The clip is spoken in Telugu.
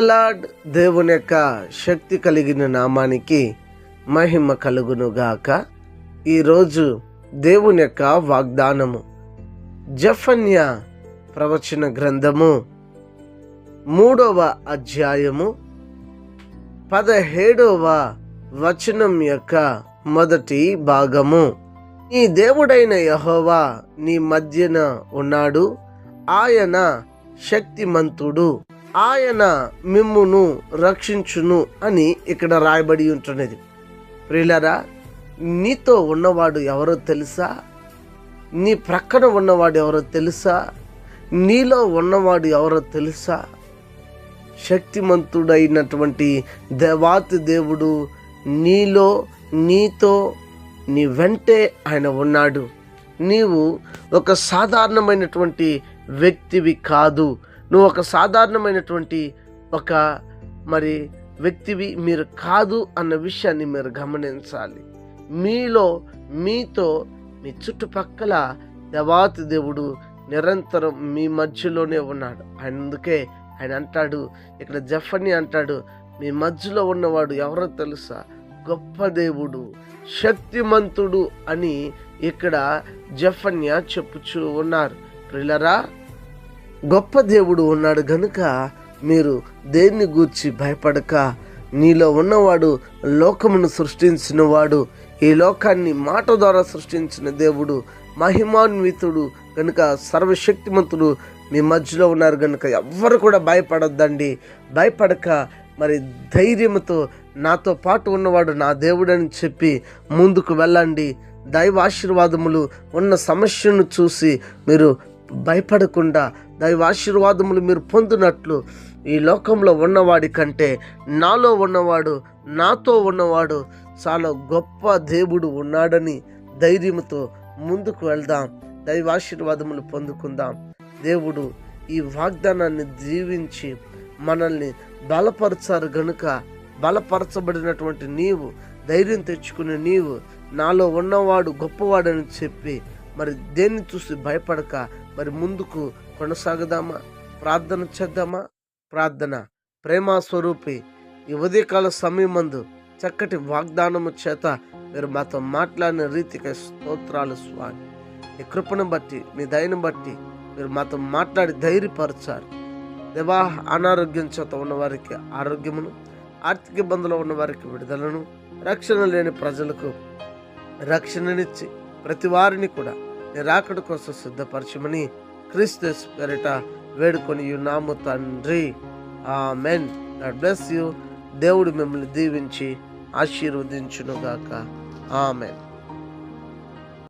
లార్డ్ దేవుని యొక్క శక్తి కలిగిన నామానికి మహిమ కలుగునుగాక. ఈరోజు దేవుని యొక్క వాగ్దానము. జఫన్య ప్రవచన గ్రంథము మూడవ అధ్యాయము పదహేడవ వచనం యొక్క మొదటి భాగము. నీ దేవుడైన యహోవా నీ మధ్యన ఉన్నాడు. ఆయన శక్తిమంతుడు. ఆయన మిమ్మును రక్షించును అని ఇక్కడ రాయబడి ఉంటున్నది. ప్రియులరా నీతో ఉన్నవాడు ఎవరో తెలుసా? నీ ప్రక్కన ఉన్నవాడు ఎవరో తెలుసా? నీలో ఉన్నవాడు ఎవరో తెలుసా? శక్తిమంతుడైనటువంటి దేవాతి దేవుడు నీలో నీతో నీ వెంటే ఆయన ఉన్నాడు. నీవు ఒక సాధారణమైనటువంటి వ్యక్తివి కాదు. నువ్వు ఒక సాధారణమైనటువంటి ఒక మరి వ్యక్తివి మీరు కాదు అన్న విషయాన్ని మీరు గమనించాలి. మీలో మీతో మీ చుట్టుపక్కల దేవాతి దేవుడు నిరంతరం మీ మధ్యలోనే ఉన్నాడు. అందుకే ఆయన అంటాడు ఇక్కడ జఫని అంటాడు మీ మధ్యలో ఉన్నవాడు ఎవరో తెలుసా? గొప్ప దేవుడు శక్తిమంతుడు అని ఇక్కడ జఫన్య చెప్పుచూ ఉన్నారు. ప్రిలరా గొప్ప దేవుడు ఉన్నాడు గనుక మీరు దేన్ని గూర్చి భయపడక. నీలో ఉన్నవాడు లోకమును సృష్టించిన వాడు ఈ లోకాన్ని మాట ద్వారా సృష్టించిన దేవుడు మహిమాన్వితుడు కనుక సర్వశక్తిమంతుడు మీ మధ్యలో ఉన్నారు కనుక ఎవ్వరు కూడా భయపడొద్దండి. భయపడక మరి ధైర్యంతో నాతో పాటు ఉన్నవాడు నా దేవుడని చెప్పి ముందుకు వెళ్ళండి. దైవ ఆశీర్వాదములు ఉన్న సమస్యను చూసి మీరు భయపడకుండా దైవ ఆశీర్వాదములు మీరు పొందినట్లు ఈ లోకంలో ఉన్నవాడి కంటే నాలో ఉన్నవాడు నాతో ఉన్నవాడు చాలా గొప్ప దేవుడు ఉన్నాడని ధైర్యంతో ముందుకు వెళ్దాం. దైవ ఆశీర్వాదములు పొందుకుందాం. దేవుడు ఈ వాగ్దానాన్ని జీవించి మనల్ని బలపరచారు గనుక బలపరచబడినటువంటి నీవు ధైర్యం తెచ్చుకునే నీవు నాలో ఉన్నవాడు గొప్పవాడని చెప్పి మరి దేన్ని చూసి భయపడక మరి ముందుకు కొనసాగుదామా? ప్రార్థన చేద్దామా? ప్రార్థన. ప్రేమ స్వరూపి ఈ ఉదయకాల సమయమందు చక్కటి వాగ్దానము చేత మీరు మాతో మాట్లాడిన రీతికి స్తోత్రాలు స్వామి. మీ కృపను బట్టి మీ దయను బట్టి మీరు మాతో మాట్లాడి ధైర్యపరచారు దేవా అనారోగ్యం చేత ఉన్న వారికి ఆరోగ్యమును ఆర్థిక ఇబ్బందులు ఉన్న వారికి విడుదలను రక్షణ లేని ప్రజలకు రక్షణనిచ్చి ప్రతి వారిని కూడా నీ రాకడ కోసం సిద్ధపరచమని క్రీస్తు పేరిట వేడుకొని నాము తండ్రి. ఆ మెన్ గాడ్ బ్లెస్ యూ. దేవుడు మిమ్మల్ని దీవించి ఆశీర్వదించునుగాక. ఆమెన్.